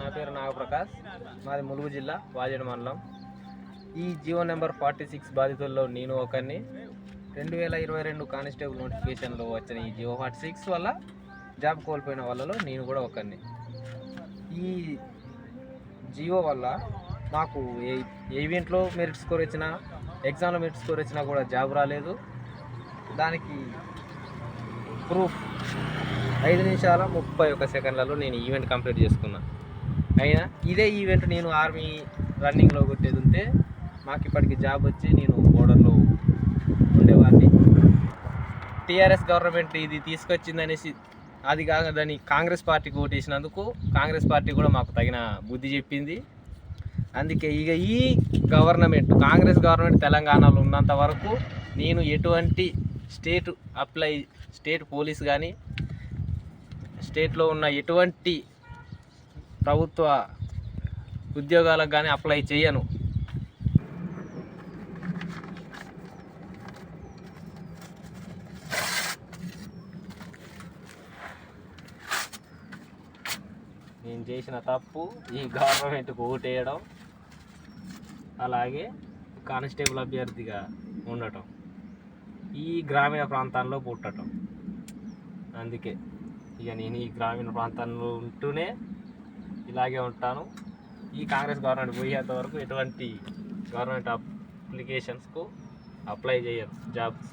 నా పేరు నాగప్రకాష్. మాది ములుగు జిల్లా వాజేడు మండలం. ఈ జియో నెంబర్ ఫార్టీ సిక్స్ బాధితుల్లో నేను ఒకరిని. రెండు వేల ఇరవై రెండు కానిస్టేబుల్ నోటిఫికేషన్లో వచ్చిన ఈ జియో ఫార్టీ సిక్స్ వల్ల జాబ్ కోల్పోయిన వాళ్ళలో నేను కూడా ఒకరిని. ఈ జియో వల్ల నాకు ఏ ఈవెంట్లో మెరిట్ స్కోర్ వచ్చినా ఎగ్జామ్లో మెరిట్ స్కోర్ వచ్చినా కూడా జాబ్ రాలేదు. దానికి ప్రూఫ్ ఐదు నిమిషాల ముప్పై ఒక సెకండ్లలో నేను ఈవెంట్ కంప్లీట్ చేసుకున్నాను అయినా ఇదే ఈవెంట్ నేను ఆర్మీ రన్నింగ్లో కొట్టేది ఉంటే మాకు ఇప్పటికి జాబ్ వచ్చి నేను బోర్డర్లో ఉండేవాడిని. టీఆర్ఎస్ గవర్నమెంట్ ఇది తీసుకొచ్చిందనేసి అది కాక దాన్ని కాంగ్రెస్ పార్టీకి ఓటేసినందుకు కాంగ్రెస్ పార్టీ కూడా మాకు తగిన బుద్ధి చెప్పింది. అందుకే ఇక ఈ గవర్నమెంట్ కాంగ్రెస్ గవర్నమెంట్ తెలంగాణలో ఉన్నంత వరకు నేను ఎటువంటి స్టేట్ అప్లై స్టేట్ పోలీస్ కానీ స్టేట్లో ఉన్న ఎటువంటి ప్రభుత్వ ఉద్యోగాలకు కానీ అప్లై చేయను. నేను చేసిన తప్పు ఈ గవర్నమెంట్కి ఓటేయడం అలాగే కానిస్టేబుల్ అభ్యర్థిగా ఉండటం ఈ గ్రామీణ ప్రాంతాల్లో పుట్టడం అందుకే ఇక నేను ఈ గ్రామీణ ప్రాంతాల్లో ఉంటూనే ఇలాగే ఉంటాను. ఈ కాంగ్రెస్ గవర్నమెంట్ పోయేంత వరకు ఎటువంటి గవర్నమెంట్ అప్లికేషన్స్కు అప్లై చేయను జాబ్స్